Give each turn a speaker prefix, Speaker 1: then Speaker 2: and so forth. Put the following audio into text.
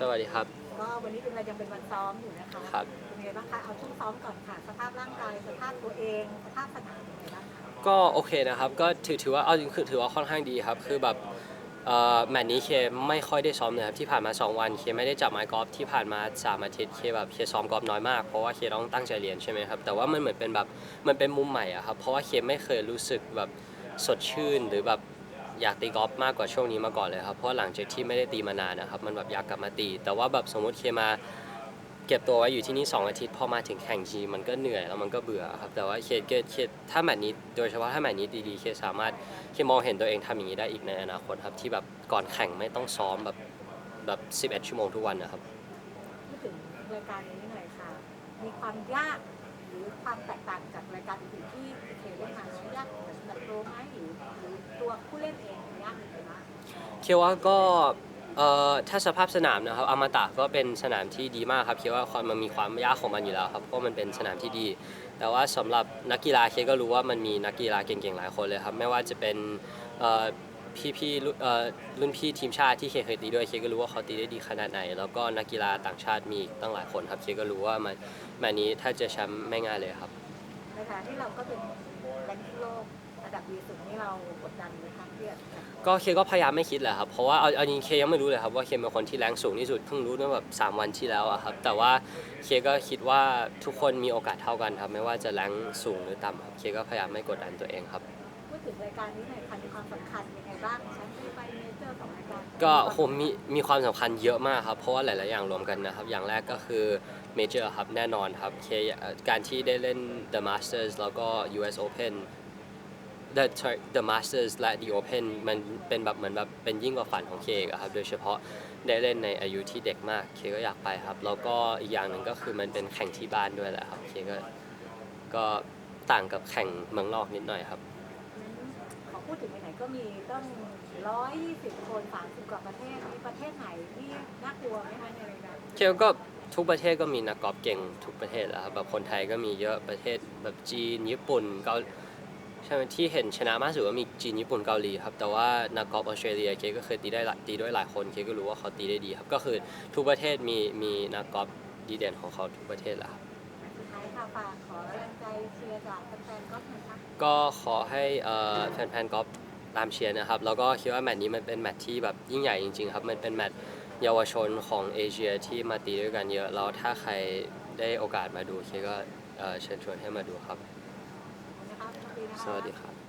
Speaker 1: สวัสดีครับ
Speaker 2: ก็วันนี้เป็นเรายังเป็นวันซ้อมอยู่นะคะ
Speaker 1: ครับ
Speaker 2: เป็นไงบ้างคะเอาช่วงซ้อมก่อนค่ะ สภาพร่างกายสภาพตัวเองสภาพสนามเป็นไงบ้างคะ
Speaker 1: ก็โอเคนะครับ ก็ถือถือว่าเอาจริงคือถือว่าค่อนข้างดีครับ คือแบบเอ่อแมตช์นี้เคไม่ค่อยได้ซ้อมเลยครับที่ผ่านมา 2 วันเคไม่ได้จับไม้กอล์ฟที่ผ่านมา3อาทิตย์เคแบบเคซ้อมกอล์ฟน้อยมากเพราะว่าเคต้องตั้งใจเรียนใช่ไหมครับแต่ว่ามันเหมือนเป็นแบบมันเป็นมุมใหม่อะครับเพราะว่าเคไม่เคยรู้สึกแบบสดชื่นหรือแบบ อยากตีกอล์ฟมากกว่าช่วงนี้มาก่อนเลยครับเพราะหลังจากที่ไม่ได้ตีมานานนะครับมันแบบอยากกลับมาตี แต่ว่าแบบสมมติเคมาเก็บตัวไว้อยู่ที่นี่ 2 อาทิตย์พอมาถึงแข่งทีมันก็เหนื่อยแล้วมันก็เบื่อครับแต่ว่าเคสเคสถ้าแมตช์นี้โดยเฉพาะถ้าแมตช์นี้ดีๆเคสามารถเคมองเห็นตัวเองทำอย่างนี้ได้อีกในอนาคตครับที่แบบก่อนแข่งไม่ต้องซ้อมแบบแบบ11 ชั่วโมงทุกวันนะครับ
Speaker 2: พูดถึงรายการนี้หน่อยค่ะ มีความยากหรือความแตกต่างจากรายการอื่นที่เคยเล่นมาไหมยากสำหรับโปรไหมหรือหรือตัวผู้เล่นเอง
Speaker 1: เคดว่าก็เอ่อถ้าสภาพสนามนะครับอมตะก็เป็นสนามที่ดีมากครับเคดว่าความมันมีความยากของมันอยู่แล้วครับเพราะมันเป็นสนามที่ดี แต่ว่าสำหรับนักกีฬาเคดก็รู้ว่ามันมีนักกีฬาเก่งๆหลายคนเลยครับไม่ว่าจะเป็นเอ่อพี่ๆรุ่นเอ่อรุ่นพี่ทีมชาติที่เคเคยตีด้วยเคก็รู้ว่าเขาตีได้ดีขนาดไหน แล้วก็นักกีฬาต่างชาติมีอีกตั้งหลายคนครับเคก็รู้ว่ามันแมตช์นี้ถ้าจะแชมป์ไม่ง่ายเลยครับ
Speaker 2: ในฐานะที่เราก็เป็นแรงกิ้งโลก ระดับดีสุดนี่เรากดดันไหมคะที่จะ
Speaker 1: ก็เคก็พยายามไม่คิดแหละครับ เพราะว่าเอาเอาจริงเคยังไม่รู้เลยครับว่าเคเป็นคนที่แรงสูงที่สุดเพิ่งรู้เมื่อแบบ3วันที่แล้วอะครับ แต่ว่าเคก็คิดว่าทุกคนมีโอกาสเท่ากันครับ ไม่ว่าจะแรงสูงหรือต่ำครับเคก็พยายามไม่กดดันตัวเองครับ
Speaker 2: พูดถึงรายการนี้หน่อยค่ะมีความสำคัญยังไงบ้างแชมป์ที่ไปเมเจอร์สองรายการ
Speaker 1: ก็ผมมีมีความสำคัญเยอะมากครับ เพราะว่าหลาย ๆ อย่างรวมกันนะครับ อย่างแรกก็คือเมเจอร์ครับแน่นอนครับเคเอ่อการที่ได้เล่น The Masters แล้วก็ US Open The sorry The Masters และ The Open มันเป็นแบบเหมือนแบบเป็นยิ่งกว่าฝันของเคอีกอะครับโดยเฉพาะได้เล่นในอายุที่เด็กมากเคก็อยากไปครับ แล้วก็อีกอย่างหนึ่งก็คือมันเป็นแข่งที่บ้านด้วยแหละครับเคก็ก็ต่างกับแข่งเมืองนอกนิดหน่อยครับ
Speaker 2: อืมขอพูดถึงไหนๆก็มีตั้งร้อยยี่สิบคนสามสิบกว่าประเทศมีประเทศไหนที่น่ากลัวไหมคะในรายการ
Speaker 1: เคลก็ทุกประเทศก็มีนักกอล์ฟเก่งทุกประเทศแหล้วครับแบบคนไทยก็มีเยอะประเทศแบบจีนญี่ปุ่นเกา ใช่ไหมที่เห็นชนะมากสุดก็มีจีนญี่ปุ่นเกาหลีครับแต่ว่านักกอล์ฟออสเตรเลียเคก็เคยตีได้หลายตีด้วยหลายคนเคก็รู้ว่าเขาตีได้ดีครับก็คือทุกประเทศมีมีนักกอล์ฟดีเด่นของเขาทุกประเทศแหละครับ
Speaker 2: สุดท้ายค่ะฝากขอแรงใจเชียร์จากแฟนๆก็หน่อยค่ะ
Speaker 1: ก็ขอให้เอ่อแฟนๆกอล์ฟตามเชียร์นะครับแล้วก็คิดว่าแมตช์นี้มันเป็นแมตช์ที่แบบยิ่งใหญ่จริงๆครับมันเป็นแมตช์เยาวชนของเอเชียที่มาตีด้วยกันเยอะแล้วถ้าใครได้โอกาสมาดูเคก็เอ่อเชิญชวนให้มาดูครับ 稍微厉害。